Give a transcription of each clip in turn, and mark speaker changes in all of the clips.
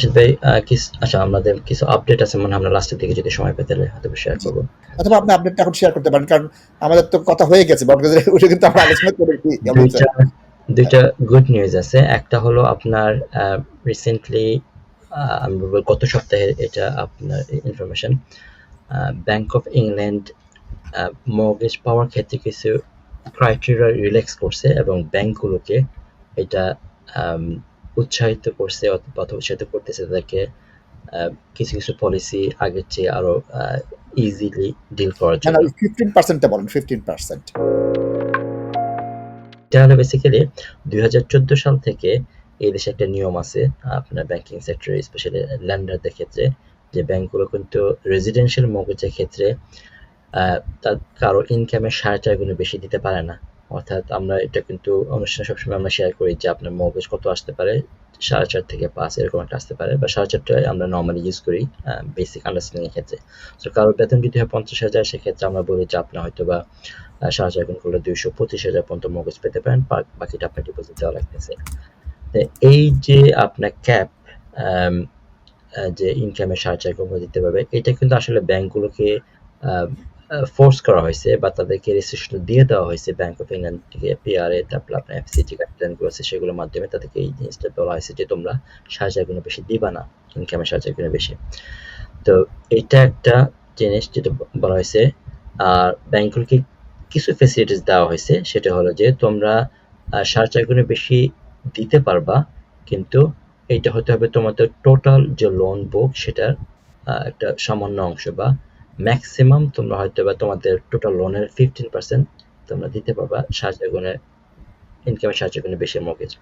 Speaker 1: রাশিদ ভাই কিস- আচ্ছা আমাদের কিছু আপডেট আছে মনে আমরা লাস্টের দিকে যদি সময় পেতে হলে হয়তো শেয়ার। করব
Speaker 2: অথবা আপনি আপডেটটা এখন শেয়ার করতে পারেন কারণ আমাদের তো কথা হয়ে গেছে বটগাছের ওটা কিন্তু আমরা আলোচনা করেছি
Speaker 1: দুইটা গুড নিউজ আছে একটা হলো আপনার রিসেন্টলি আমি বলব গত সপ্তাহে এটা আপনার information bank of England mortgage পাওয়ার ক্ষেত্রে কিছু ক্রাইটেরিয়া রিল্যাক্স করছে এবং ব্যাংকগুলোকে এটা উৎসাহিত করছে অথবা উৎসাহিত করতেছে তাদেরকে কিছু কিছু পলিসি আগের চেয়ে আরও ইজিলি ডিল করার জন্য।
Speaker 2: ফিফটিন পার্সেন্টটা বলেন ফিফটিন পার্সেন্ট
Speaker 1: এটা হলো বেসিক্যালি দুই সাল থেকে এই দেশে একটা নিয়ম আছে আপনার ব্যাংকিং সেক্টরে স্পেশালি ল্যান্ডারদের ক্ষেত্রে যে ব্যাংকগুলো কিন্তু রেজিডেন্সিয়াল মর্গেজের ক্ষেত্রে আহ, তার কারও ইনকামের সাড়ে চার গুণে বেশি দিতে পারে না। অর্থাৎ আমরা এটা কিন্তু অনুষ্ঠানে সবসময় আমরা শেয়ার করি যে আপনার মর্গেজ কত আসতে পারে, সাড়ে চার থেকে পাঁচ এরকম একটা আসতে পারে বা সাড়ে চারটায় আমরা নর্মালি ইউজ করি বেসিক আন্ডারস্ট্যান্ডিং এর ক্ষেত্রে। তো কারোর বেতন যদি হয় পঞ্চাশ হাজার, সেক্ষেত্রে আমরা বলি যে আপনার হয়তো বা সাড়ে চার গুণ করলে দুইশো পঁচিশ হাজার পর্যন্ত মগজ পেতে পারেন বাকিটা আপনার ডিপোজিট দেওয়া লাগতেছে। এই যে আপনার ক্যাপ যে ইনকামের সাড়ে চার করে দিতে পারবে, এটা কিন্তু আসলে ব্যাংকগুলোকে ফোর্স করা হয়েছে বা তাদেরকে রেজিস্ট্রেশন দিয়ে দেওয়া হয়েছে ব্যাংক অফ ইংল্যান্ড থেকে পিআরএ তারপর আপনার এফসিটি গাইডলাইনগুলো আছে সেগুলোর মাধ্যমে তাদেরকে এই জিনিসটা বলা হয়েছে যে তোমরা চার গুণে বেশি দিবা না ইনকামের চার গুণে বেশি। তো এটা একটা জিনিস যেটা বলা হয়েছে। আর ব্যাংকগুলোকে কিছু ফেসিলিটিস দেওয়া হয়েছে, সেটা হলো যে তোমরা সাড়ে চার গুণে বেশি দিতে পারবা, কিন্তু এইটা হতে হবে তোমাদের টোটাল যে লোন বুক সেটার একটা সামান্য অংশ বা ম্যাক্সিমাম তোমরা হয়তো বা তোমাদের টোটাল লোনের ফিফটিন পার্সেন্ট তোমরা দিতে পারবা চার গুণের ইনকামের চার গুণে বেশি মর্গেজ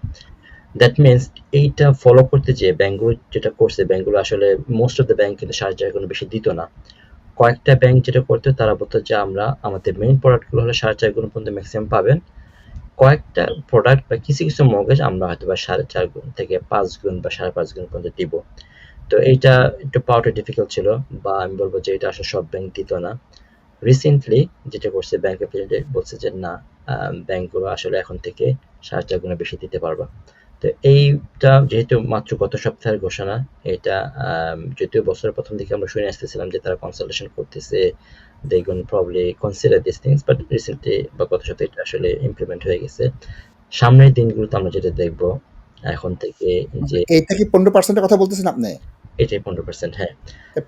Speaker 1: দ্যাট মিনস এইটা ফলো করতে যে ব্যাংকগুলো যেটা করছে, ব্যাংকগুলো আসলে মোস্ট অফ দ্য ব্যাংক কিন্তু সাড়ে চার বেশি দিত না। কয়েকটা ব্যাংক যেটা করতো, তারা বলতো যে আমরা আমাদের মেইন প্রোডাক্টগুলো হলে সাড়ে চার গুণ পর্যন্ত ম্যাক্সিমাম পাবেন। কয়েকটা প্রোডাক্ট বা কিছু কিছু মগেজ আমরা হয়তো বা সাড়ে চার গুণ থেকে পাঁচ গুণ বা সাড়ে পাঁচ গুণ পর্যন্ত দিব। তো এইটা একটু পাওয়াটা ডিফিকাল্ট ছিল বা আমি বলব যে এটা আসলে সব ব্যাংক দিত না। রিসেন্টলি যেটা করছে ব্যাংক অফ বলছে যে না ব্যাংকগুলো আসলে এখন থেকে সাড়ে চার গুণে বেশি দিতে পারবা। তো এইটা যেহেতু মাত্র গত সপ্তাহের ঘোষণা, এটা যদিও বছরের প্রথম দিকে আমরা শুনে আসতেছিলাম যে তারা কনসালটেশন করতেছে they gone probably consider this things but recently বা গত সপ্তাহে এটা আসলে ইমপ্লিমেন্ট হয়ে গেছে। সামনের দিনগুলোতে আমরা যেটা দেখব, এখন থেকে যে
Speaker 2: এইটা কি পনেরো পার্সেন্টের কথা বলতেছেন আপনি?
Speaker 1: এটাই পনেরো পার্সেন্ট হ্যাঁ।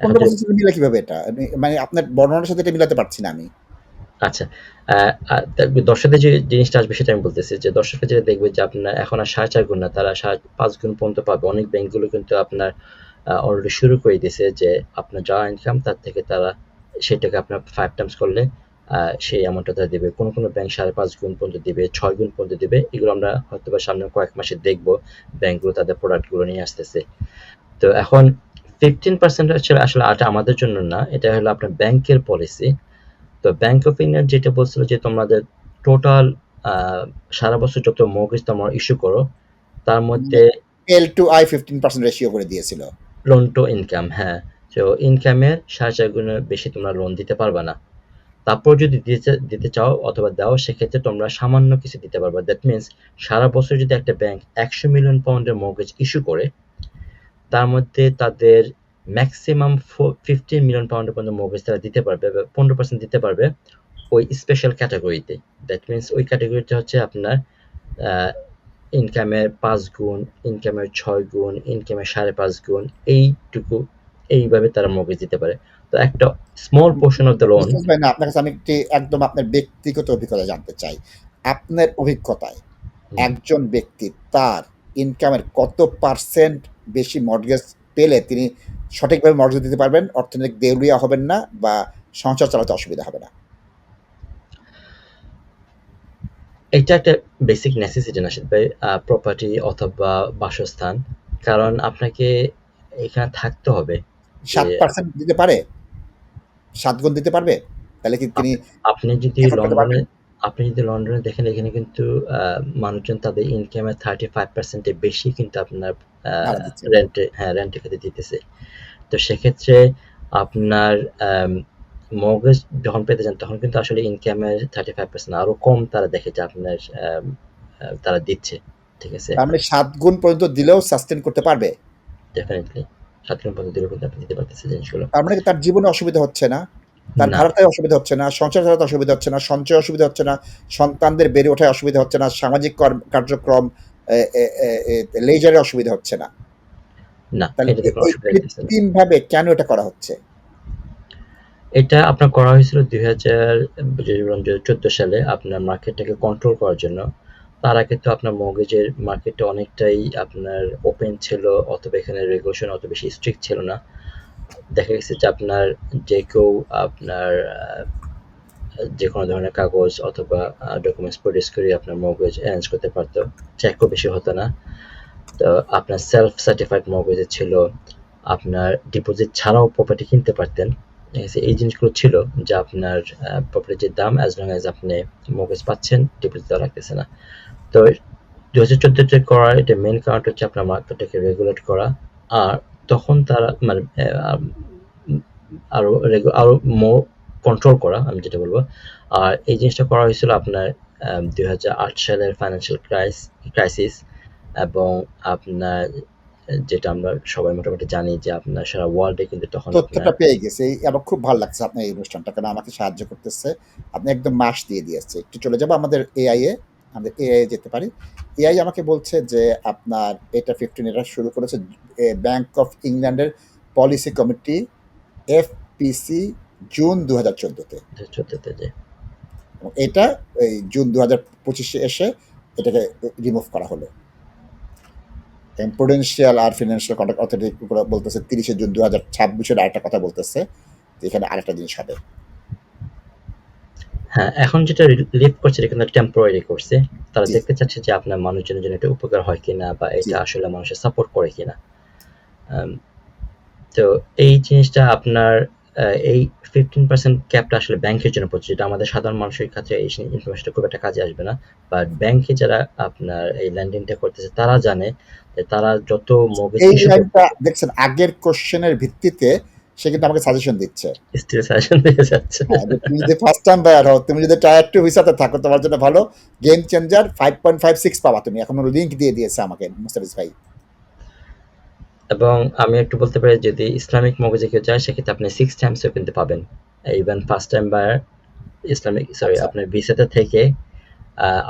Speaker 2: পনেরো পার্সেন্ট মিলে কীভাবে এটা? মানে আপনার বর্ণনার সাথে এটা মিলাতে পারছি না আমি।
Speaker 1: আচ্ছা দর্শকদের যে জিনিসটা আসবে সেটা আমি বলতেছি যে দর্শকরা যেটা দেখবে যে আপনার এখন আর সাড়ে চার গুণ না তারা সাড়ে পাঁচ গুণ পর্যন্ত পাবে। অনেক ব্যাংকগুলো কিন্তু আপনার অলরেডি শুরু করে দিয়েছে যে আপনার যা ইনকাম তার থেকে তারা সেটাকে আপনার ফাইভ টাইমস করলে সেই অ্যামাউন্টটা তারা দেবে। কোনো কোনো ব্যাংক সাড়ে পাঁচ গুণ পর্যন্ত দিবে ছয় গুণ পর্যন্ত দিবে। এগুলো আমরা হয়তো বা সামনে কয়েক মাসে দেখব ব্যাংকগুলো তাদের প্রোডাক্টগুলো নিয়ে আসতেছে। তো এখন ফিফটিন পার্সেন্ট হচ্ছে আসলে এটা আমাদের জন্য না এটা হলো আপনার ব্যাংকের পলিসি তো ব্যাংক অফ ইন্ডিয়া যেটা বলছিল যে তোমাদের টোটাল সারা বছর যত মর্গেজ তোমরা ইস্যু করো তার মধ্যে
Speaker 2: L to I fifteen percent ratio করে দিয়েছিল।
Speaker 1: লোন টু ইনকাম হ্যাঁ। তো ইনকামের সাড়ে চার গুণের বেশি তোমরা লোন দিতে পারবে না। তারপর যদি দিতে দিতে চাও অথবা দাও সেক্ষেত্রে তোমরা সামান্য কিছু দিতে পারবে। দ্যাট মিনস সারা বছর যদি একটা ব্যাংক একশো মিলিয়ন পাউন্ডের মর্গেজ ইস্যু করে তার মধ্যে তাদের ম্যাক্সিমাম ফিফটিন মিলিয়ন পাউন্ডের পর্যন্ত মর্গেজ তারা দিতে পারবে পনেরো পার্সেন্ট দিতে পারবে ওই স্পেশাল ক্যাটাগরিতে দ্যাট মিনস ওই ক্যাটাগরিটা হচ্ছে আপনার ইনকামের পাঁচ গুণ ইনকামের ছয় গুণ ইনকামের সাড়ে পাঁচ গুণ এইটুকু এইভাবে তারা মর্গেজ দিতে পারে। তো একটা small portion
Speaker 2: of the loan আপনার কাছে আমি একটি একদম আপনার ব্যক্তিগত অভিজ্ঞতা জানতে চাই। আপনার অভিজ্ঞতায় একজন ব্যক্তি তার ইনকামের কত পার্সেন্ট বেশি মর্গেজ পেলে তিনি সঠিকভাবে মর্গেজ দিতে পারবেন অর্থনৈতিক দেউলিয়া হবেন না বা সংসার চালাতে অসুবিধা হবে না।
Speaker 1: এটা একটা বেসিক নেসেসিটি নাশিদ ভাই? প্রপার্টি অথবা বাসস্থান। কারণ আপনাকে এখানে থাকতে হবে।
Speaker 2: সাত পার্সেন্ট দিতে পারে? সাত গুণ দিতে পারবে? তাহলে কি তিনি
Speaker 1: আপনি যদি লন্ডনে আপনি যদি লন্ডনে দেখেন এখানে কিন্তু মানুষজন তাদের ইনকামের থার্টি ফাইভ পার্সেন্টের বেশি কিন্তু আপনার রেন্টে হ্যাঁ রেন্টে খেতে দিতেছে। তো সেক্ষেত্রে আপনার মর্গেজ যখন পেতে যান তখন কিন্তু আসলে ইনকামের থার্টি ফাইভ পার্সেন্ট আরও কম তারা দেখে যে আপনার তারা দিচ্ছে। ঠিক আছে?
Speaker 2: তার মানে সাত গুণ পর্যন্ত দিলেও সাস্টেন করতে পারবে?
Speaker 1: ডেফিনিটলি স্বাধীন পদ্ধতির উপর আপনি দিতে পারতেছে জিনিসগুলো।
Speaker 2: তার মানে তার জীবনে অসুবিধা হচ্ছে না? তার ভাড়াটায় অসুবিধা হচ্ছে না সংসার চালাতে অসুবিধা হচ্ছে না সঞ্চয় অসুবিধা হচ্ছে না সন্তানদের বেড়ে ওঠায় অসুবিধা হচ্ছে না সামাজিক কার্যক্রম লেজারে অসুবিধা হচ্ছে না।
Speaker 1: কেন
Speaker 2: এটা করা হচ্ছে?
Speaker 1: এটা আপনার করা হয়েছিল দুই হাজার চোদ্দ সালে আপনার মার্কেটটাকে কন্ট্রোল করার জন্য। তার আগে তো আপনার মর্গেজের মার্কেটটা অনেকটাই আপনার ওপেন ছিল অথবা এখানে রেগুলেশন অত বেশি স্ট্রিক্ট ছিল না। দেখা গেছে যে আপনার যে কেউ আপনার যে কোনো ধরনের কাগজ অথবা ডকুমেন্টস প্রডিউস করে আপনার মর্গেজ অ্যারেঞ্জ করতে পারতো। চেকও বেশি হতো না। তো আপনার সেলফ সার্টিফাইড মর্গেজ ছিল। আপনার ডিপোজিট ছাড়াও প্রপার্টি কিনতে পারতেন। এই জিনিসগুলো ছিল যে আপনার প্রপার্টির দাম অ্যাজ লং অ্যাজ আপনি মর্গেজ পাচ্ছেন ডিপোজিট দেওয়া লাগতেছে না। তো দু হাজার চোদ্দোতে করা, এটা মেন কারণ হচ্ছে আপনার মার্কেটটাকে রেগুলেট করা। আর তখন তারা মানে আরও আরও মোর কন্ট্রোল করা আমি যেটা বলব। আর এই জিনিসটা করা হয়েছিল আপনার দুই হাজার আট সালের ফাইন্যান্সিয়াল ক্রাইসিস এবং আপনার যেটা আমরা সবাই মোটামুটি জানি যে আপনার সারা ওয়ার্ল্ডে কিন্তু তখন
Speaker 2: তথ্যটা পেয়ে গেছে। আমার খুব ভালো লাগছে আপনার এই অনুষ্ঠানটা কারণ আমাকে সাহায্য করতেছে। আপনি একদম মাস দিয়ে দিয়েছে। একটু চলে যাব আমাদের এআই এ। আমাদের এআই যেতে পারি। এআই আমাকে বলছে যে আপনার এটা ফিফটিন এটা শুরু করেছে ব্যাংক অফ ইংল্যান্ডের পলিসি কমিটি এফপিসি জুন দু হাজার চোদ্দোতে। এটা এই জুন দু হাজার পঁচিশে এসে এটাকে রিমুভ করা হলো। প্রুডেন্সিয়াল আর ফিনান্সিয়াল কন্ট্যাক্ট অথরিটি বলতেছে তিরিশে জুন দু হাজার ছাব্বিশের আরেকটা কথা বলতেছে এখানে আরেকটা জিনিস হবে।
Speaker 1: হ্যাঁ এখন যেটা লিভ করছে এটা কিন্তু টেম্পোরারি করছে। তারা দেখতে চাচ্ছে যে আপনার মানুষজনের জন্য এটা উপকার হয় কিনা বা এটা আসলে মানুষের সাপোর্ট করে কিনা। তো এই জিনিসটা আপনার এই ফিফটিন পার্সেন্ট ক্যাপটা আসলে ব্যাংকের জন্য পড়ছে যেটা আমাদের সাধারণ মানুষের কাছে এই ইনফরমেশনটা খুব একটা কাজে আসবে না। বাট ব্যাংকে যারা আপনার এই ল্যান্ডিংটা করতেছে তারা জানে যে তারা যত
Speaker 2: এই দেখছেন আগের কোশ্চেনের ভিত্তিতে সে কিন্তু আমাকে সাজেশন দিচ্ছে।
Speaker 1: স্টিল সাজেশন দিয়ে যাচ্ছে।
Speaker 2: হ্যাঁ, তুমি যদি ফার্স্ট টাইম বায়ার হও তুমি যদি টায়ার টু ভিসাতে থাকো তোমার জন্য ভালো। Game changer five point five six পাবা তুমি। এখন লিঙ্ক দিয়ে দিয়েছে আমাকে মুস্তাফিজ ভাই।
Speaker 1: এবং আমি একটু বলতে পারি যদি ইসলামিক মগজে কেউ যায় সেক্ষেত্রে আপনি সিক্স টাইমসও কিন্তু পাবেন। Even first time buyer Islamic
Speaker 2: sorry.
Speaker 1: আপনার ভিসাতে থেকে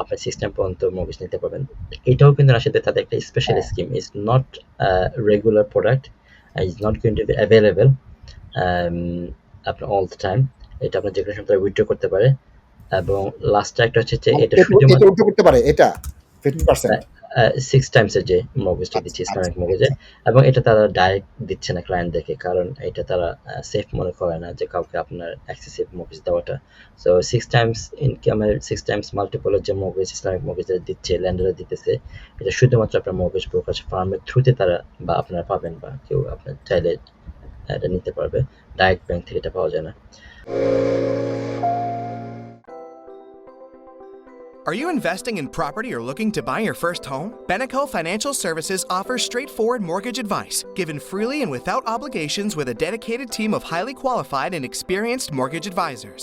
Speaker 1: আপনি সিক্স টাইম পর্যন্ত মগজ নিতে পারবেন। এটাও কিন্তু আসলে তাদের একটা
Speaker 2: special.
Speaker 1: Scheme is not regular product is not going to be available আপনার অল দ্য টাইম এটা আপনার যে কোনো সময় উইথড্র করতে পারে। এবং লাস্ট একটা হচ্ছে যে এটা শুধুমাত্র
Speaker 2: উল্টো করতে পারে এটা? ফিফটিন পার্সেন্ট
Speaker 1: সিক্স টাইমসের যে মগজটা দিচ্ছে
Speaker 2: আচ্ছা,
Speaker 1: ইসলামিক
Speaker 2: আচ্ছা,
Speaker 1: মগজে এবং এটা তারা ডাইরেক্ট দিচ্ছে না ক্লায়েন্টদেরকে কারণ এটা তারা সেফ মনে করে না যে কাউকে আপনার এক্সেসিভ মগজ দেওয়াটা। সো সিক্স টাইমস ইনকামের সিক্স টাইমস মাল্টিপলের যে মগজ ইসলামিক মগজ দিচ্ছে ল্যান্ডারে দিতেছে এটা শুধুমাত্র আপনার মগজ ব্রোকার ফার্মের থ্রুতে তারা বা আপনারা পাবেন বা কেউ আপনার চাইলে এটা নিতে পারবে ডাইরেক্ট ব্যাংক থেকে এটা পাওয়া যায় না
Speaker 3: Are you investing in property or looking to buy your first home? Beneco Financial Services offers straightforward mortgage advice, given freely and without obligations with a dedicated team of highly qualified and experienced mortgage advisors.